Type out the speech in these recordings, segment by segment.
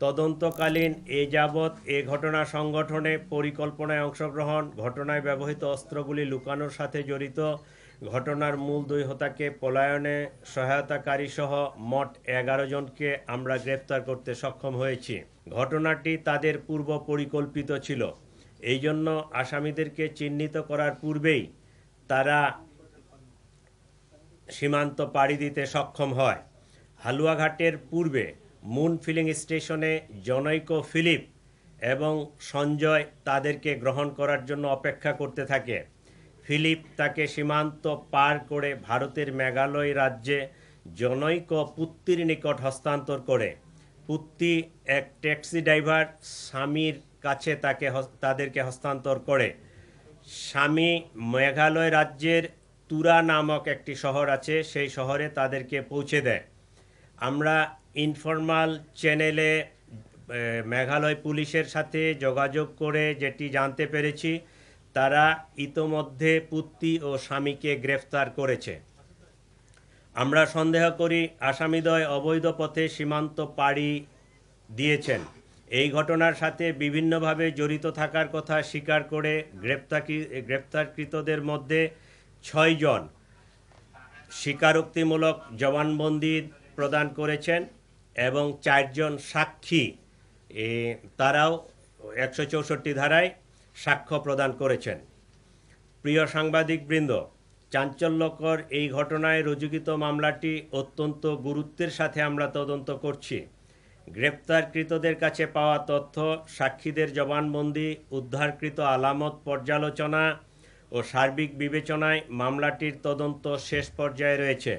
তদন্তকালীন এ যাবৎ এ ঘটনা সংগঠনে পরিকল্পনায় অংশগ্রহণ, ঘটনায় ব্যবহৃত অস্ত্রগুলি লুকানোর সাথে জড়িত, ঘটনার মূল দুই হোতাকে পলায়নে সহায়তাকারী সহ মোট এগারো জনকে আমরা গ্রেপ্তার করতে সক্ষম হয়েছি। ঘটনাটি তাদের পূর্ব পরিকল্পিত ছিল। এই জন্য আসামিদেরকে চিহ্নিত করার পূর্বেই তারা সীমান্ত পাড়ি দিতে সক্ষম হয়। হালুয়াঘাটের পূর্বে মুন ফিলিং স্টেশনে জনৈক ফিলিপ এবং সঞ্জয় তাদেরকে গ্রহণ করার জন্য অপেক্ষা করতে থাকে। ফিলিপ তাকে সীমান্ত পার করে ভারতের মেঘালয় রাজ্যে জনৈক পুত্তির নিকট হস্তান্তর করে। পুত্তি এক ট্যাক্সি ড্রাইভার স্বামীর কাছে তাকে তাদেরকে হস্তান্তর করে। স্বামী মেঘালয় রাজ্যের তুরা নামক একটি শহর আছে, সেই শহরে তাদেরকে পৌঁছে দেয়। আমরা ইনফরমাল চ্যানেলে মেঘালয় পুলিশের সাথে যোগাযোগ করে যেটি জানতে পেরেছি, তারা ইতোমধ্যে পুত্তি ও স্বামীকে গ্রেফতার করেছে। আমরা সন্দেহ করি আসামিদ্বয় অবৈধ পথে সীমান্ত পাড়ি দিয়েছেন। এই ঘটনার সাথে বিভিন্নভাবে জড়িত থাকার কথা স্বীকার করে গ্রেপ্তার গ্রেপ্তারকৃতদের মধ্যে ছয়জন স্বীকারোক্তিমূলক জবানবন্দি প্রদান করেছেন এবং চারজন সাক্ষী তারাও একশো চৌষট্টি ধারায় সাক্ষ্য প্রদান করেছেন। প্রিয় সাংবাদিকবৃন্দ, চাঞ্চল্যকর এই ঘটনায় রুজুকিত মামলাটি অত্যন্ত গুরুত্বের সাথে আমরা তদন্ত করছি। গ্রেপ্তারকৃতদের কাছে পাওয়া তথ্য, সাক্ষীদের জবানবন্দি, উদ্ধারকৃত আলামত পর্যালোচনা ও সার্বিক বিবেচনায় মামলাটির তদন্ত শেষ পর্যায়ে রয়েছে।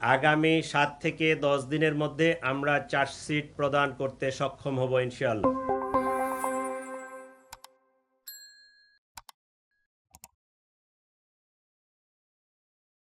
আগামী সাত থেকে দশ দিনের মধ্যে আমরা চার্জশিট প্রদান করতে সক্ষম হব ইনশাআল্লাহ।